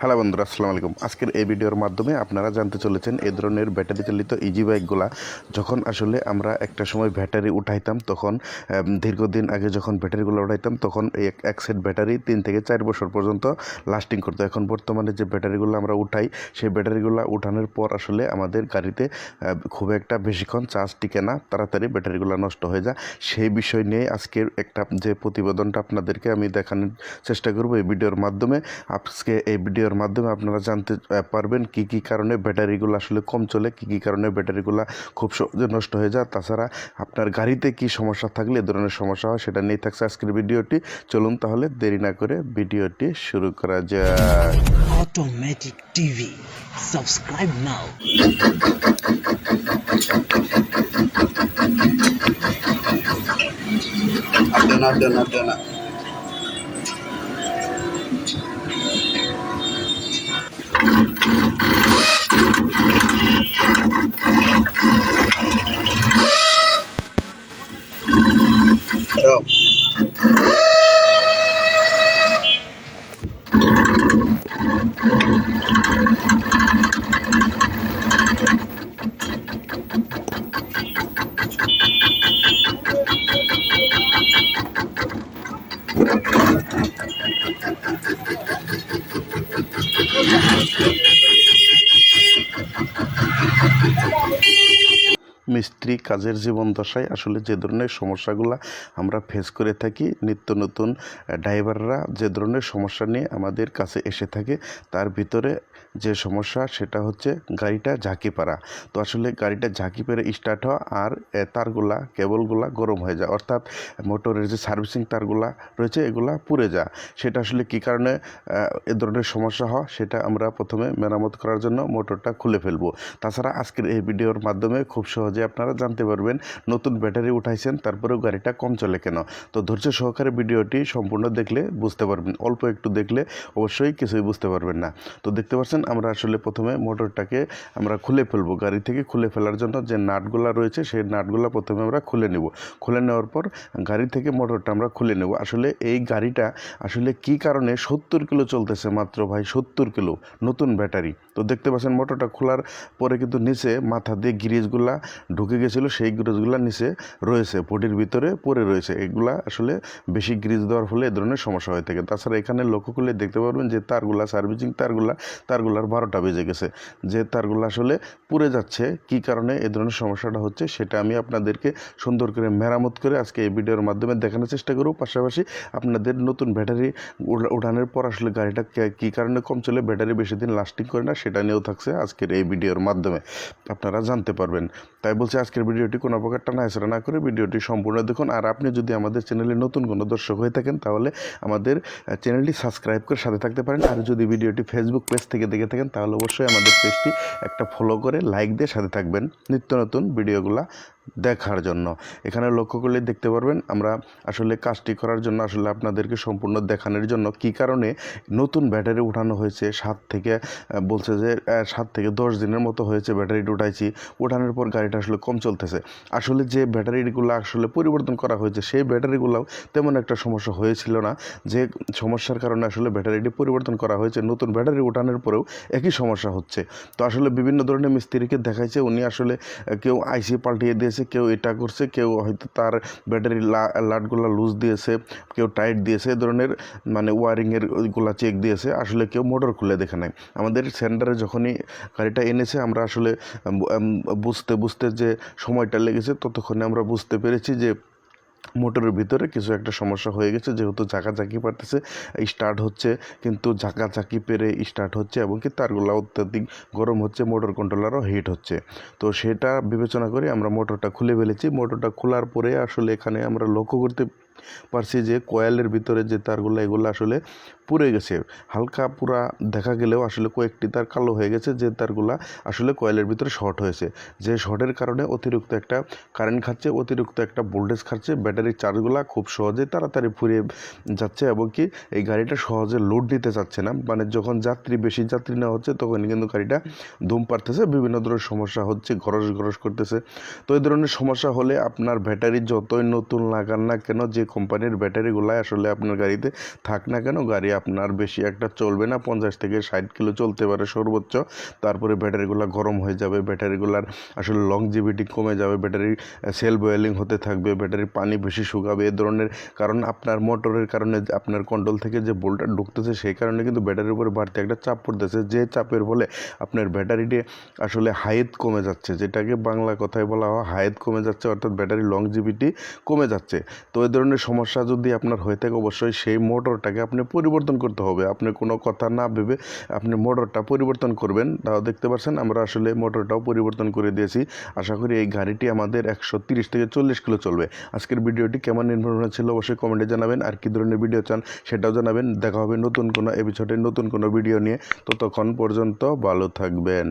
Hello বন্ধুরা, আসসালামু আলাইকুম। আজকের এই ভিডিওর মাধ্যমে আপনারা জানতে চলেছেন এই ধরনের ব্যাটারি চালিত ইজি বাইকগুলা। যখন আসলে আমরা একটা সময় ব্যাটারি উঠাইতাম, তখন দীর্ঘদিন আগে যখন ব্যাটারিগুলো উঠাইতাম, তখন এক- এক সেট ব্যাটারি তিন থেকে চার বছর পর্যন্ত লাস্টিং করতো। এখন বর্তমানে যে ব্যাটারিগুলো আমরা উঠাই, সেই ব্যাটারিগুলো উঠানোর পর আসলে আমাদের গাড়িতে খুব একটা বেশিক্ষণ চার্জ টিকে না, তাড়াতাড়ি ব্যাটারিগুলো নষ্ট হয়ে যায়। সেই বিষয় নিয়ে আজকের একটা যে প্রতিবেদনটা আপনাদেরকে আমি দেখানোর চেষ্টা করব এই ভিডিওর মাধ্যমে। আজকে এই ভিডিওর মাধ্যমে আপনারা জানতে পারবেন কি কি কারণে ব্যাটারিগুলো আসলে কম চলে কি কি কারণে ব্যাটারিগুলো খুব সহজে নষ্ট হয়ে যায়। তাছাড়া আপনার গাড়িতে কি সমস্যা থাকলে এ ধরনের সমস্যা হয় সেটা নিয়ে থাকছে আজকের ভিডিওটি। চলুন তাহলে দেরি না করে ভিডিওটি শুরু করা যায় now. Done, I've done, Hello. Thank you. মিস্ত্রি কাজের জীবন দশায় আসলে যে ধরনের সমস্যাগুলো আমরা ফেস করে থাকি, নিত্য নতুন ড্রাইভাররা যে ধরনের সমস্যা নিয়ে আমাদের কাছে এসে থাকে, তার ভিতরে যে সমস্যা সেটা হচ্ছে গাড়িটা ঝাঁকি পারা তো আসলে গাড়িটা ঝাঁকি পেরে স্টার্ট হওয়া আর তারগুলা, কেবলগুলা গরম হয়ে যায়। অর্থাৎ মোটরের যে সার্ভিসিং তারগুলা রয়েছে, এগুলা পুড়ে যায়। সেটা আসলে কী কারণে, এ ধরনের সমস্যা হয়, সেটা আমরা প্রথমে মেরামত করার জন্য মোটরটা খুলে ফেলব। তাছাড়া আজকের এই ভিডিওর মাধ্যমে খুব সহজে আপনারা জানতে পারবেন, নতুন ব্যাটারি উঠাইছেন, তারপরেও গাড়িটা কম চলে কেন? তো ধৈর্য সহকারে ভিডিওটি সম্পূর্ণ দেখলে বুঝতে পারবেন, অল্প একটু দেখলে অবশ্যই কিছুই বুঝতে পারবেন না। তো দেখতে পাচ্ছেন আমরা আসলে প্রথমে মোটরটাকে আমরা খুলে ফেলব গাড়ি থেকে খুলে ফেলার জন্য। যে নাটগুলা রয়েছে, সেই নাটগুলা প্রথমে আমরা খুলে নেব। খুলে নেওয়ার পর গাড়ি থেকে মোটরটা আমরা খুলে নেব। আসলে এই গাড়িটা আসলে কি কারণে সত্তর কিলো চলতেছে মাত্র ভাই? সত্তর কিলো, নতুন ব্যাটারি। তো দেখতে পাচ্ছেন মোটরটা খোলার পরে কিন্তু নিচে মাথা দিয়ে গ্রিজগুলা ঢুকে গেছিল, সেই গ্রিজগুলা নিচে রয়েছে, বডির ভিতরে পড়ে রয়েছে। এগুলা আসলে বেশি গ্রিজ দেওয়ার ফলে এ ধরনের সমস্যা হয়ে থাকে। তাছাড়া এখানে লক্ষ্য করলে দেখতে পারবেন যে তারগুলা, সার্ভিসিং তারগুলা তারগুলার বারোটা বেজে গেছে। যে তারগুলো আসলে পুড়ে যাচ্ছে, কি কারণে, এ ধরনের সমস্যাটা হচ্ছে, সেটা আমি আপনাদেরকে সুন্দর করে মেরামত করে আজকে এই ভিডিওর মাধ্যমে দেখানোর চেষ্টা করব। পাশাপাশি আপনাদের নতুন ব্যাটারি উঠানোর পর আসলে গাড়িটা কে- কারণে কম চলে, ব্যাটারি বেশি দিন লাস্টিং করে না, সেটা নিয়েও থাকছে আজকের এই ভিডিওর মাধ্যমে। আপনারা জানতে পারবেন। তাই বলছি আজকের ভিডিওটি কোনো প্রকার টানা না করে ভিডিওটি সম্পূর্ণ দেখুন। আর আপনি যদি আমাদের চ্যানেলে নতুন কোনো দর্শক হয়ে থাকেন, তাহলে আমাদের চ্যানেলটি সাবস্ক্রাইব করে সাথে থাকতে পারেন। আর যদি ভিডিওটি ফেসবুক পেজ থেকে দেখে থাকেন, তাহলে অবশ্যই আমাদের পেজটি একটা ফলো করে লাইক দিয়ে সাথে থাকবেন। নিত্য নতুন ভিডিওগুলা দেখার জন্য। এখানে লক্ষ্য করলে দেখতে পারবেন আমরা আসলে কাজটি করার জন্য আসলে আপনাদেরকে সম্পূর্ণ দেখানোর জন্য কি কারণে নতুন ব্যাটারি উঠানো হয়েছে। সাত থেকে বলছে যে সাত থেকে দশ দিনের মতো হয়েছে ব্যাটারিটি উঠাইছি। উঠানোর পর গাড়িটা আসলে কম চলতেছে। আসলে যে ব্যাটারিগুলো আসলে পরিবর্তন করা হয়েছে, সেই ব্যাটারিগুলোও তেমন একটা সমস্যা হয়েছিল না। যে সমস্যার কারণে আসলে ব্যাটারিটি পরিবর্তন করা হয়েছে, নতুন ব্যাটারি উঠানোর পরেও একই সমস্যা হচ্ছে। তো আসলে বিভিন্ন ধরনের মিস্ত্রিকে দেখাইছে, উনি আসলে কেউ আইসি পাল্টিয়ে দিয়েছে কেউ এটা করছে, কেউ হয়তো তার ব্যাটারি লাটগুলো লুজ দিয়েছে, কেউ টাইট দিয়েছে, এ ধরনের মানে ওয়ারিংয়ের ওইগুলা চেক দিয়েছে, আসলে কেউ মোটর খুলে দেখে নাই। আমাদের সেন্টারে যখনই গাড়িটা এনেছে, আমরা আসলে বুঝতে বুঝতে যে সময়টা লেগেছে, ততক্ষণে আমরা বুঝতে পেরেছি যে মোটরের ভিতরে কিছু একটা সমস্যা হয়ে গেছে, যেহেতু ঝাঁকাঝাঁকি পারতেছে স্টার্ট হচ্ছে, কিন্তু ঝাঁকাঝাঁকি পেরে স্টার্ট হচ্ছে এবং কি তারগুলো অত্যাধিক গরম হচ্ছে মোটর কন্ট্রোলারও হিট হচ্ছে। তো সেটা বিবেচনা করে আমরা মোটরটা খুলে ফেলেছি। মোটরটা খোলার পরে আসলে এখানে আমরা লক্ষ্য করতে পারছি যে কয়েলের ভিতরে যে তারগুলো, এগুলো আসলে পুড়ে গেছে। হালকা পুরা দেখা গেলেও আসলে কয়েকটি তার কালো হয়ে গেছে, যে তারগুলো আসলে কয়েলের ভিতরে শর্ট হয়েছে। যে শর্টের কারণে অতিরিক্ত একটা কারেন্ট খাচ্ছে, অতিরিক্ত একটা ভোল্টেজ খাচ্ছে, ব্যাটারির চার্জগুলা খুব সহজে তাড়াতাড়ি ফুরিয়ে যাচ্ছে এবং কি এই গাড়িটা সহজে লোড নিতে চাচ্ছে না। মানে যখন যাত্রী, বেশি যাত্রী না হচ্ছে তখন কিন্তু গাড়িটা ধুম পারতেছে বিভিন্ন ধরনের সমস্যা হচ্ছে গরস গরস করতেছে। তো এই ধরনের সমস্যা হলে আপনার ব্যাটারি যতই নতুন লাগান না কেন, যে কোম্পানির ব্যাটারিগুলাই আসলে আপনার গাড়িতে থাক না কেন, গাড়ি আপনার বেশি একটা চলবে না, পঞ্চাশ থেকে ষাট কিলো চলতে পারে সর্বোচ্চ। তারপরে ব্যাটারিগুলো গরম হয়ে যাবে, ব্যাটারিগুলার আসলে লংজিভিটি কমে যাবে, ব্যাটারি সেল বয়েলিং হতে থাকবে, ব্যাটারির পানি বেশি শুকাবে, এ ধরনের কারণ আপনার মোটরের কারণে আপনার কন্ট্রোল থেকে যে বোল্টটা ঢুকতেছে সেই কারণে কিন্তু ব্যাটারির উপরে বাড়তি একটা চাপ পড়তেছে। যে চাপের ফলে আপনার ব্যাটারিটি আসলে হাইট কমে যাচ্ছে, যেটাকে বাংলা কথায় বলা হয় হাইট কমে যাচ্ছে, অর্থাৎ ব্যাটারি লংজিভিটি কমে যাচ্ছে। তো এই ধরনের সমস্যা যদি আপনার হয়ে থাকে, অবশ্যই সেই মোটরটাকে আপনি পরিবর্তন করতে হবে। আপনি কোনো কথা না ভেবে আপনি মোটরটা পরিবর্তন করবেন। তাও দেখতে পাচ্ছেন, আমরা আসলে মোটরটাও পরিবর্তন করে দিয়েছি। আশা করি এই গাড়িটি আমাদের একশো তিরিশ থেকে চল্লিশ কিলো চলবে। আজকের ভিডিওটি কেমন ইনফরমেশন ছিল অবশ্যই কমেন্টে জানাবেন। আর কী ধরনের ভিডিও চান সেটাও জানাবেন। দেখা হবে নতুন কোনো এপিসোডে নতুন কোনো ভিডিও নিয়ে। ততক্ষণ পর্যন্ত ভালো থাকবেন।